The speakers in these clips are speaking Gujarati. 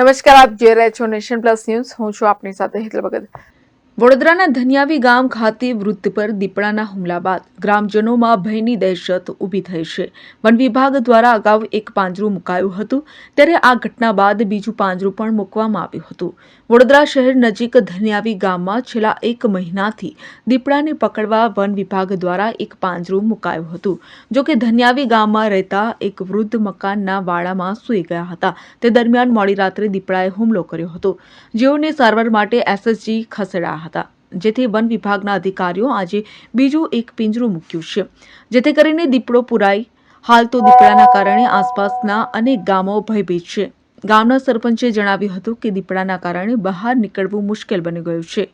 નમસ્કાર, આપ જે રહ્યા છો નેશન પ્લસ ન્યૂઝ. હું છું આપની સાથે હેતલ ભગત. વડોદરાના ધનિયાવી ગામ ખાતે વૃદ્ધ પર દીપડાના હુમલા બાદ ગ્રામજનોમાં ભયની દહેશત ઊભી થઈ છે. વન વિભાગ દ્વારા અગાઉ એક પાંજરું મુકાયું હતું, ત્યારે આ ઘટના બાદ બીજું પાંજરું પણ મૂકવામાં આવ્યું હતું. વડોદરા શહેર નજીક ધનિયાવી ગામમાં છેલ્લા એક મહિનાથી દીપડાને પકડવા વન વિભાગ દ્વારા એક પાંજરું મુકાયું હતું. જોકે ધન્યાવી ગામમાં રહેતા એક વૃદ્ધ મકાનના વાડામાં સૂઈ ગયા હતા. તે દરમિયાન મોડી રાત્રે દીપડાએ હુમલો કર્યો હતો. જેઓને સારવાર માટે એસએસજી ખસેડાયા હતા. જેથી વન વિભાગના અધિકારીઓ આજે બીજું એક પિંજરું મૂક્યું છે. જેથી કરીને દીપડો પુરાઈ, હાલ તો દીપડાના કારણે આસપાસના અનેક ગામો ભયભીત છે. ગામના સરપંચે જણાવ્યું હતું કે દીપડાના કારણે બહાર નીકળવું મુશ્કેલ બની ગયું છે.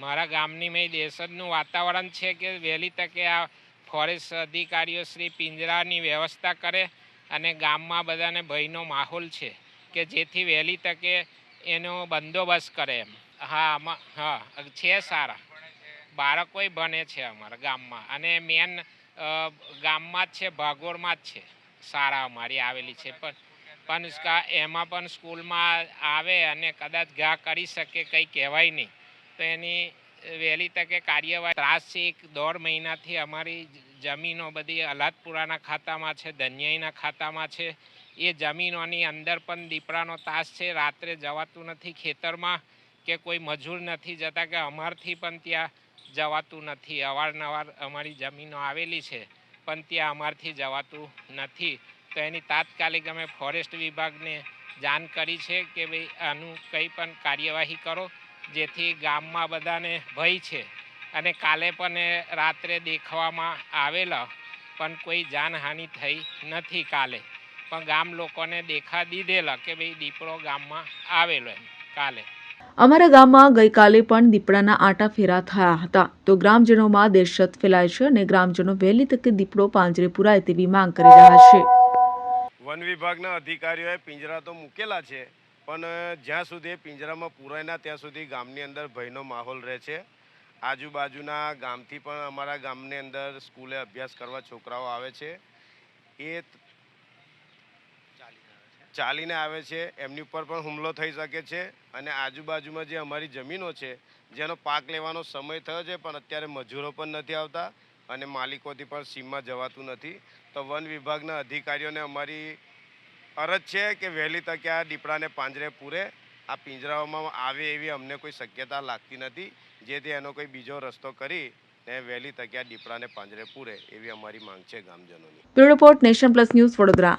મારા ગામની મેં દેશજનું વાતાવરણ છે કે વહેલી તકે આ ફોરેસ્ટ અધિકારીઓ શ્રી પિંજરાની વ્યવસ્થા કરે અને ગામમાં બધાને ભયનો માહોલ છે કે જેથી વહેલી તકે એનો બંદોબસ્ત કરે એમ. હા હા છે સારા. બાળકોય ભણે છે અમારા ગામમાં. અને મેન ગામમાં જ છે, ભાગોળમાં જ છે. શાળા અમારી આવેલી છે. પણ પણ એમાં પણ સ્કૂલમાં આવે અને કદાચ ઘા કરી શકે, કંઈ કહેવાય નહીં. તો એની વહેલી તકે કાર્યવાહી ત્રાસ છે. એક દોઢ મહિનાથી અમારી જમીનો બધી અલાદપુરાના ખાતામાં છે ધન્યાઈના ખાતામાં છે. એ જમીનોની અંદર પણ દીપડાનો તાસ છે. રાત્રે જવાતું નથી ખેતરમાં. કે કોઈ મજૂર નથી જતા કે અમારથી પણ ત્યાં જવાતું નથી. અવારનવાર અમારી જમીનો આવેલી છે, પણ ત્યાં અમારથી જવાતું નથી. તો એની તાત્કાલિક અમે ફોરેસ્ટ વિભાગને જાણ કરી છે કે ભાઈ આનું કંઈ પણ કાર્યવાહી કરો, જેથી ગામમાં બધાને ભય છે. અને કાલે પણ રાત્રે દેખવામાં આવેલા, પણ કોઈ જાનહાનિ થઈ નથી કાલે. પણ ગામ લોકોને દેખા દીધેલા કે ભાઈ દીપડો ગામમાં આવેલો એમ કાલે. અમારા ગામમાં ગઈકાલે પણ દીપડાના આટા ફેરા થયા હતા. તો ગ્રામજનોમાં દહેશત ફેલાય છે અને ગ્રામજનો વહેલી તકે દીપડો પાંજરે પુરાય તેવી માંગ કરી રહ્યા છે. વન વિભાગના અધિકારીઓએ પિંજરા તો મૂકેલા છે, પણ જ્યાં સુધી પિંજરામાં પૂરાય ના ત્યાં સુધી ગામની અંદર ભયનો માહોલ રહે છે. આજુબાજુના ગામથી પણ અમારા ગામની અંદર સ્કૂલે અભ્યાસ કરવા છોકરાઓ આવે છે. એ ચાલીને આવે છે, એમની ઉપર પણ હુમલો થઈ શકે છે અને આજુબાજુમાં જે અમારી જમીનો છે, જેનો પાક લેવાનો સમય થયો છે, પણ અત્યારે મજૂરો પણ નથી આવતા અને માલિકોથી પણ સીમમાં જવાતું નથી. તો વન વિભાગના અધિકારીઓને અમારી અરજ છે કે વહેલી તકે આ દીપડાને પાંજરે પૂરે, આ પિંજરાઓમાં આવે એવી અમને કોઈ શક્યતા લાગતી નથી. જેથી એનો કોઈ બીજો રસ્તો કરી ને વહેલી તકે આ દીપડાને પાંજરે પૂરે એવી અમારી માંગ છે ગામજનોની. Bureau nation plus news Vadodara.